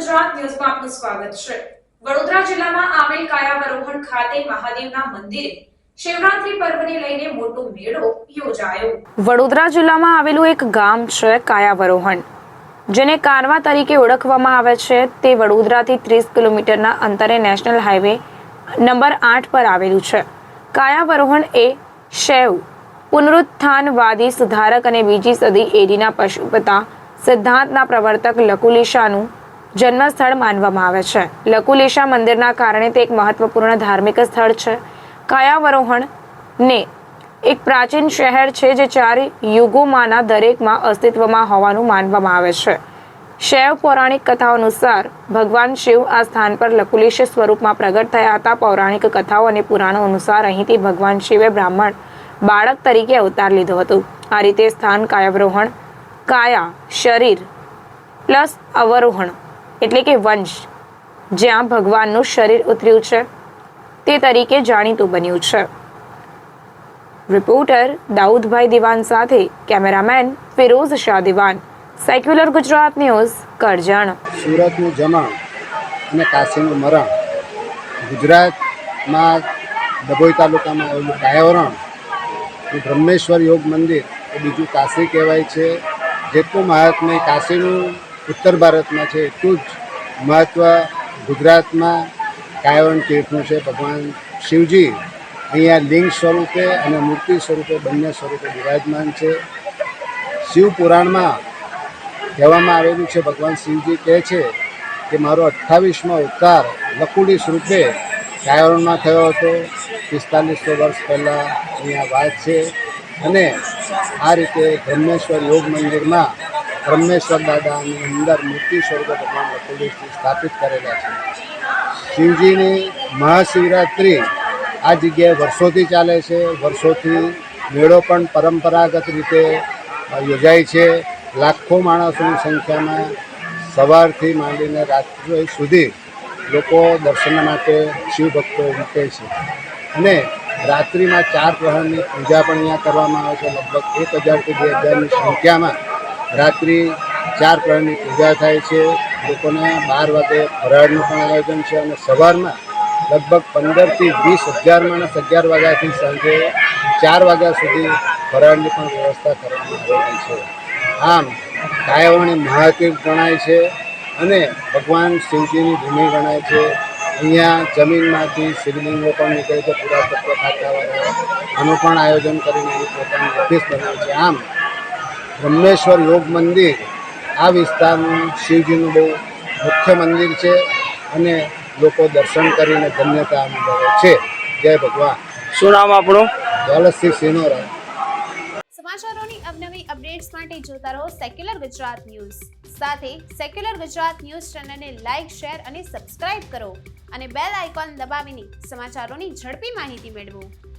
સ્વાગત છે. વડોદરા જિલ્લામાં આવેલ કાયાવરોહણ ખાતે મહાદેવના મંદિરે વડોદરા જિલ્લામાં આવેલું એક ગામ છે કાયાવરોહણ, જેને કારવા તરીકે ઓળખવામાં આવે છે તે વડોદરાથી ત્રીસ કિલોમીટરના અંતરે નેશનલ હાઈવે નંબર આઠ પર આવેલું છે. કાયાવરોહણ એ શૈવ, પુનરુત્થાનવાદી સુધારક અને બીજી સદી એડીના પશુપતા સિદ્ધાંતના પ્રવર્તક લકુલિશાનું જન્મસ્થળ માનવામાં આવે છે. લકુલેશા મંદિરના કારણે તે એક મહત્વપૂર્ણ ધાર્મિક સ્થળ છે. કાયાવરોહણ ને એક પ્રાચીન શહેર છે જે ચાર યુગોમાંના દરેકમાં અસ્તિત્વમાં હોવાનું માનવામાં આવે છે. શૈવ પૌરાણિક કથાઓ અનુસાર ભગવાન શિવ આ સ્થાન પર લકુલેશ સ્વરૂપમાં પ્રગટ થયા હતા. પૌરાણિક કથાઓ અને પુરાણો અનુસાર અહીંથી ભગવાન શિવે બ્રાહ્મણ બાળક તરીકે અવતાર લીધો હતો. આ રીતે સ્થાન કાયાવરોહણ, કાયા, શરીર, પ્લસ અવરોહણ એટલે કે વંશ, જ્યાં ભગવાનનું શરીર ઉતર્યું છે. તે તરીકે જાણીતું બન્યું છે. રિપોર્ટર દાઉદભાઈ દિવાન સાથે cameraman Firoz Shah Diwan. Secular Gujarat news, Karjan. સુરતનું જમણ અને કાશીનું મરણ. ગુજરાતમાં ડભોઈ તાલુકામાં આવેલું કાયાવરણ. બ્રહ્મેશ્વર યોગ મંદિર, એ બીજું કાશી કહેવાય છે. જેટલું મહાત્મ્ય કાશીનું ઉત્તર ભારતમાં છે એટલું જ મહત્ત્વ ગુજરાતમાં કાયાવરણ તીર્થનું છે. ભગવાન શિવજી અહીંયા લિંગ સ્વરૂપે અને મૂર્તિ સ્વરૂપે બંને સ્વરૂપે બિરાજમાન છે. શિવ પુરાણમાં કહેવામાં આવેલું છે, ભગવાન શિવજી કહે છે કે મારો અઠ્ઠાવીસમો અવતાર લકુડી સ્વરૂપે કાયરણમાં થયો હતો. પિસ્તાલીસો વર્ષ પહેલાં અહીંયા વાત છે. અને આ રીતે બ્રહ્મેશ્વર યોગ મંદિરમાં બ્રહ્મેશ્વર દાદાની અંદર મૂર્તિ સ્વરૂપે ભગવાન લકુડીથી સ્થાપિત કરેલા છે. શિવજીની મહાશિવરાત્રિ આ જગ્યાએ વર્ષોથી ચાલે છે. વર્ષોથી મેળો પણ પરંપરાગત રીતે યોજાય છે. લાખો માણસોની સંખ્યામાં સવારથી માંડીને રાત્રે સુધી લોકો દર્શન માટે શિવભક્તો ઉમટે છે. અને રાત્રિમાં ચાર પ્રહરની પૂજા પણ અહીંયા કરવામાં આવે છે. લગભગ એક હજારથી બે હજારની સંખ્યામાં રાત્રિ ચાર પ્રાણની પૂજા થાય છે. લોકોને બાર વાગે ફરાળનું પણ આયોજન છે અને સવારમાં લગભગ પંદરથી વીસ હજાર માણસ અગિયાર વાગ્યાથી સાંજે ચાર વાગ્યા સુધી ફરાળની પણ વ્યવસ્થા કરવામાં આવેલી છે. આમ કાયવાણી મહાતીર્થ ગણાય છે અને ભગવાન શિવજીની ભૂમિ ગણાય છે. અહીંયા જમીનમાંથી શિવલિંગો પણ નીકળે છે. પુરાતત્વ ખાતાવાળા આનું પણ આયોજન કરીને પોતાની ઓફિસ બનાવે છે. આમ બ્રહ્મેશ્વર યોગ મંદિર આ વિસ્તારનું શિવજીનું બહુ મુખ્ય મંદિર છે અને લોકો દર્શન કરીને ધન્યતા અનુભવે છે. જય ભગવાન. શું નામ આપણું? દોલતસિંહ સિનોરા સમાચારોની અવનવી અપડેટ્સ માટે જોતા રહો સેક્યુલર ગુજરાત ન્યૂઝ. સાથે સેક્યુલર ગુજરાત ન્યૂઝ ચેનલને લાઇક શેર અને સબસ્ક્રાઇબ કરો અને બેલ આઇકોન દબાવીને સમાચારોની ઝડપી માહિતી મેળવો.